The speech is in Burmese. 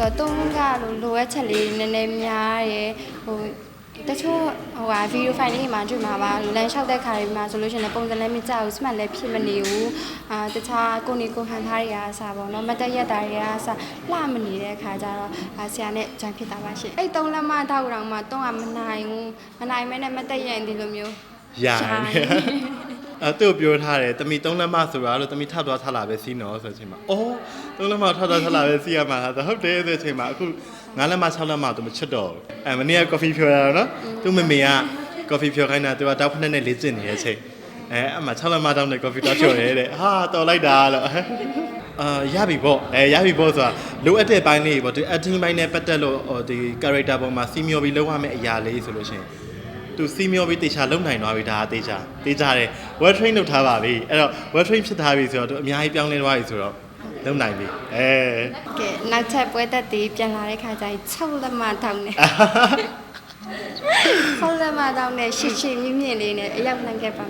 ဆိုတော့တုံးကလိုလိုအပ်ချက်လေးနည်းနည်းများရယ်ဟိုတချို့ဟိုဟာဗီဒီယိုဖိုင်လေးတွေမှာတွေ့မှာပါလမ်းလျှောက်တဲ့ခါတွေမှာဆိုလို့ရှိရင်လည်းပုံစံလည်းမကြဘူးစမှတ်လည်းဖြစ်မနေဘူးအာတခြားကိုနေကိုဟန်ထားတွေအားအစားပေါ့နော်မတက်ရက်တာတွေအားအစားလှမနေတဲ့ခါကျတော့အာဆရာနဲ့ဂျန်ဖြစ်တာပါရှင်အဲ့သုံးလက်မထောက်တောင်မှတုံးကမနိုင်ဘူးမနိုင်မဲနဲ့မတက်ရက်ရင်ဒီလိုမျိုးရတယ် အဲ့သူ့ကိုပြောထားတယ်တမီ3လက်မဆိုတာလို့တမီထပ်သွားထလာပဲစီးနော်ဆိုတဲ့အချိန်မှာအော်3လက်မထပ်သွားထလာပဲစီးရမှာဟာဟုတ်တယ်ဆိုတဲ့အချိန်မှာအခု9လက်မ6လက်မသူမချွတ်တော့ဘူးအဲမနေ့က coffee ဖြော်ရတာနော်သူ့မမေက coffee ဖြော်ခိုင်းတာသူကတောက်ဖက်နဲ့လေးကျင်နေတဲ့အချိန်အဲအမှ6လက်မတောင်းတဲ့ coffee တောက်ချော်ရဲတဲ့ဟာတော်လိုက်တာလို့အာရပြီပေါ့အဲရပြီပေါ့ဆိုတာလိုအပ်တဲ့ဘိုင်းလေးပေါ့ဒီ acting ဘိုင်းနဲ့ပတ်သက်လို့ဟိုဒီ character ပေါ်မှာစီမျောပြီးလောက်ရမယ့်အရာလေးဆိုလို့ရှိရင် သူစီမျောပြီးတေချာလုံနိုင်သွားပြီဒါကတေချာတေချာတယ် well train လုပ်ထားပါပြီအဲ့တော့ well train ဖြစ်ထားပြီဆိုတော့သူအများကြီးပြောင်းလဲသွားပြီဆိုတော့လုံနိုင်ပြီအဲကဲနောက်ချက်ပွဲသက်တည်ပြန်လာတဲ့ခါကျရင်6လက်မထောက်နေ6လက်မထောက်နေရှည်ရှည်မြင့်မြင့်လေးနဲ့အရောက်နိုင်ခဲ့ပါမယ်